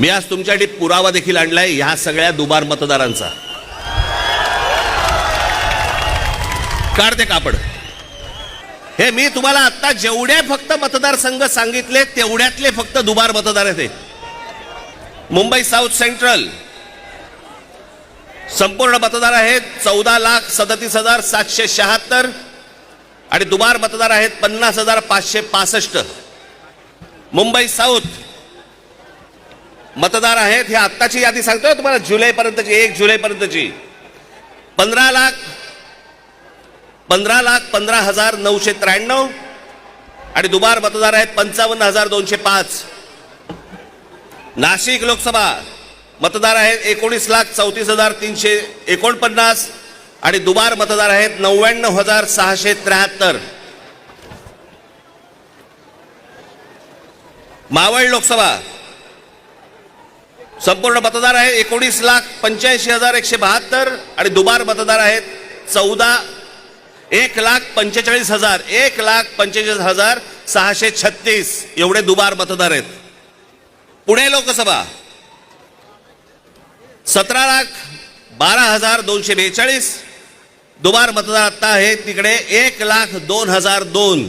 मी आज तुमच्यासाठी पुरावा देखील आणलाय ह्या सगळ्या दुबार मतदारांचा. काढते कापड. हे मी तुम्हाला आता जेवढे फक्त मतदारसंघ सांगितले तेवढ्यातले फक्त दुबार मतदार आहेत मुंबई साऊथ सेंट्रल. संपूर्ण मतदार आहेत चौदा लाख सदतीस हजार सातशे शहात्तर आणि दुबार मतदार आहेत पन्नास हजार पाचशे पासष्ट. मुंबई साऊथ. मतदार आहेत हे आत्ताची यादी सांगतोय हो, तुम्हाला जुलैपर्यंतची एक जुलैपर्यंतची. पंधरा लाख पंधरा लाख पंधरा हजार नऊशे त्र्याण्णव आणि दुबार मतदार आहेत पंचावन्न हजार दोनशे पाच. नाशिक लोकसभा मतदार आहेत एकोणीस लाख चौतीस हजार तीनशे एकोणपन्नास आणि दुबार मतदार आहेत नव्याण्णव हजार सहाशे त्र्याहत्तर. मावळ लोकसभा संपूर्ण मतदार आहेत. एकोणीस लाख पंच्याऐंशी हजार एकशे बहात्तर आणि दुबार मतदार आहेत. चौदा एक लाख पंचेचाळीस हजार एक लाख पंचेचाळीस हजार सहाशे छत्तीस एवढे दुबार मतदार आहेत. पुणे लोकसभा सतरा लाख बारा हजार दोनशे बेचाळीस. दुबार मतदार आता आहे तिकडे एक लाख दोन हजार दोन.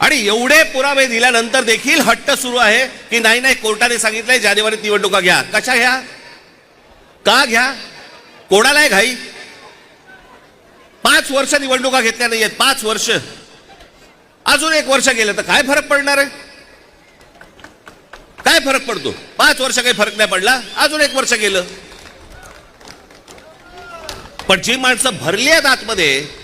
आणि एवढे पुरावे दिल्यानंतर देखील हट्ट सुरू आहे की नाही नाही कोर्टाने सांगितलंय जानेवारीत निवडणुका घ्या. कशा घ्या? का घ्या? कोणाला आहे घाई. पाच वर्ष निवडणुका घेतल्या नाहीयेत पाच वर्ष. अजून एक वर्ष गेलं तर काय फरक पडणार आहे? काय फरक पडतो? पाच वर्ष काही फरक नाही पडला अजून एक वर्ष गेलं. पण जी माणसं भरली आहेत आतमध्ये